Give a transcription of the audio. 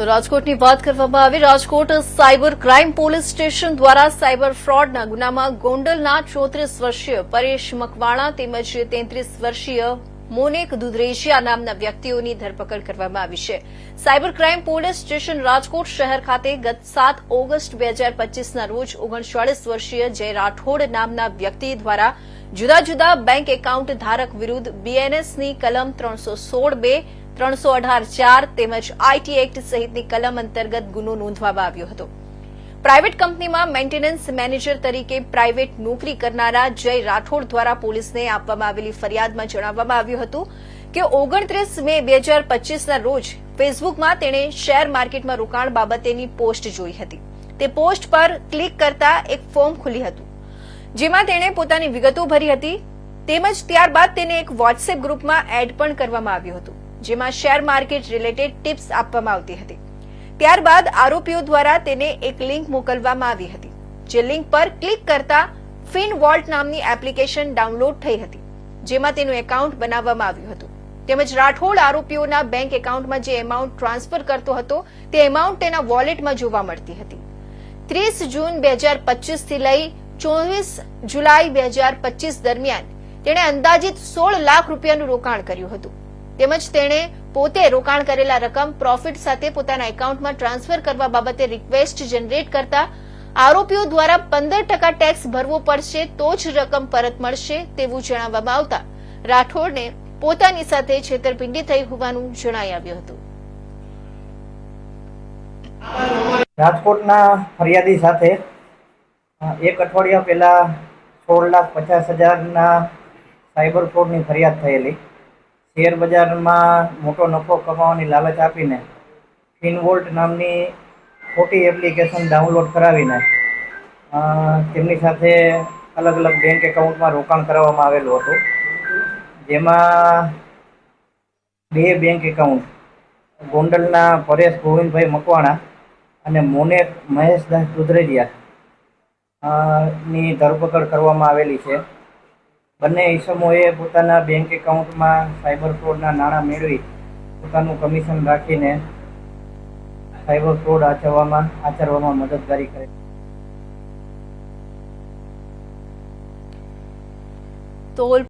તો રાજકોટની વાત કરવામાં આવી. Rajkot cyber crime police station દ્વારા સાયબર ફ્રોડના ગુનામાં ગોંડલના ચોત્રીસ વર્ષીય પરેશ મકવાણા તેમજ તેત્રીસ વર્ષીય મોનેક દુધરેશિયા નામના વ્યક્તિઓની ધરપકડ કરવામાં આવી છે. Cyber crime police station Rajkot શહેર ખાતે ગત સાત ઓગસ્ટ બે હજાર પચીસના રોજ ઓગણચાળીસ વર્ષીય જય રાઠોડ નામના વ્યક્તિ દ્વારા જુદા જુદા બેંક એકાઉન્ટ ધારક વિરુદ્ધ બીએનએસની કલમ ત્રણસો સોળ બે ત્રણસો અઢાર ચાર તેમજ આઈટી એક્ટ સહિતની કલમ અંતર્ગત ગુનો નોંધવામાં આવ્યો હતો. પ્રાઇવેટ કંપનીમાં મેન્ટેનન્સ મેનેજર તરીકે પ્રાઇવેટ નોકરી કરનારા જય રાઠોડ દ્વારા પોલીસને આપવામાં આવેલી ફરિયાદમાં જણાવવામાં આવ્યું હતું કે ઓગણત્રીસ મે બે હજાર પચીસના રોજ ફેસબુકમાં તેણે શેર માર્કેટમાં રોકાણ બાબતેની પોસ્ટ જોઈ હતી. તે પોસ્ટ પર ક્લિક કરતા એક ફોર્મ ખુલી હતું. જેમાં તેણે પોતાની વિગતો ભરી હતી. તેમજ ત્યારબાદ તેને એક વોટ્સએપ ગ્રુપમાં એડ પણ કરવામાં આવ્યું હતું. જેમાં શેર માર્કેટ રિલેટેડ ટિપ્સ આપવામાં આવતી હતી. ત્યારબાદ આરોપીઓ દ્વારા તેને એક લિંક મોકલવામાં આવી હતી, જે લિંક પર ક્લિક કરતા ફિન વોલ્ટ નામની એપ્લિકેશન ડાઉનલોડ થઈ હતી, જેમાં તેનું એકાઉન્ટ બનાવવામાં આવ્યું હતું. તેમજ રાઠોડ આરોપીઓના બેંક એકાઉન્ટમાં જે એમાઉન્ટ ટ્રાન્સફર કરતો હતો, તે એમાઉન્ટ તેના વોલેટમાં જોવા મળતી હતી. ત્રીસ જૂન બે હજાર પચીસથી લઈ ચોવીસ જુલાઈ બે હજાર પચીસ દરમિયાન તેણે અંદાજિત સોળ લાખ રૂપિયાનું રોકાણ કર્યું હતું. તેમજ તેણે પોતે રોકાણ કરેલા રકમ પ્રોફિટ સાથે પોતાના એકાઉન્ટમાં ટ્રાન્સફર કરવા બાબતે રિક્વેસ્ટ જનરેટ કરતા આરોપીઓ દ્વારા પંદર ટકા ટેક્સ ભરવો પડશે તો જ રકમ પરત મળશે તેવું જણાવવામાં આવતા રાઠોડને પોતાની સાથે છેતરપિંડી થઈ હોવાનું જણાઈ આવ્યું હતું. રાજકોટના ફરિયાદી સાથે એક અઠવાડિયા પહેલા સોળ લાખ પચાસ હજારના સાયબર ફ્રોડની ફરિયાદ થયેલી. શેર બજારમાં મોટો નફો કમાવાની લાલચ આપીને ફિનવોલ્ટ નામની ખોટી એપ્લિકેશન ડાઉનલોડ કરાવીને તેમની સાથે અલગ અલગ બેંક એકાઉન્ટમાં રોકાણ કરાવવામાં આવેલું હતું. જેમાં બે બેંક એકાઉન્ટ, ગોંડલના પરેશ ગોવિંદભાઈ મકવાણા અને મોનેક મહેશદાસ દુધરેજિયા ની ધરપકડ કરવામાં આવેલી છે. બંને ઈસમોએ પોતાના બેંક એકાઉન્ટમાં સાયબર ફ્રોડના નાણાં મેળવી પોતાનું કમિશન રાખીને સાયબર ફ્રોડ આચરવામાં આચરવામાં મદદગારી કરે તો